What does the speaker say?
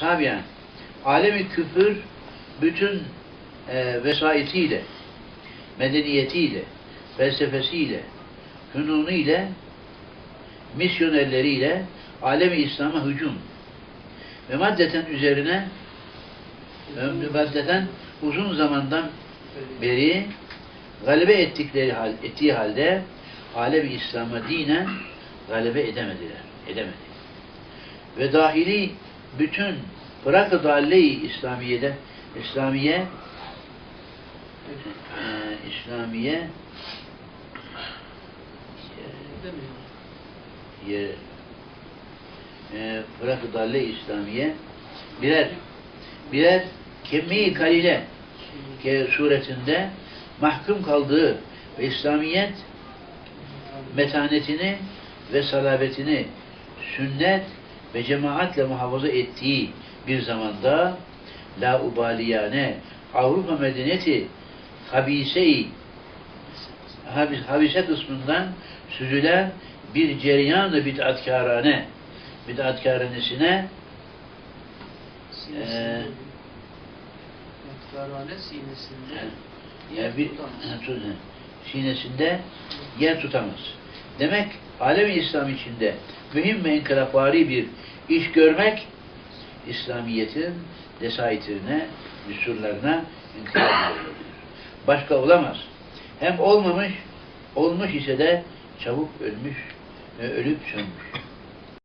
Sabiyen, alemi küfür bütün e, vesaitiyle, medeniyetiyle, felsefesiyle, fünunuyla, misyonerleriyle alemi İslam'a hücum ve maddeten üzerine ve maddeten uzun zamandan beri galebe ettikleri hal, ettiği halde alemi İslam'a dinen galebe edemediler. Edemedi. Ve dahili bütün bırakı dalle-i İslamiye'de İslamiye e, İslamiye yer e, bırakı dalle İslamiye birer birer kemmi kalile suretinde mahkum kaldığı ve İslamiyet metanetini ve salabetini sünnet ve cemaatle muhafaza ettiği bir zamanda la ubaliyane Avrupa medeniyeti habise-i habis, habise kısmından süzülen bir cereyan-ı bid'atkârane bid'atkâranesine Ee, Yatkarhane sinesinde yani bir sinesinde yer tutamaz. Demek alemi İslam içinde mühim ve inkılapvari bir iş görmek İslamiyet'in desaitirine, düsturlarına inkılap. Başka olamaz. Hem olmamış, olmuş ise de çabuk ölmüş, ölüp sönmüş.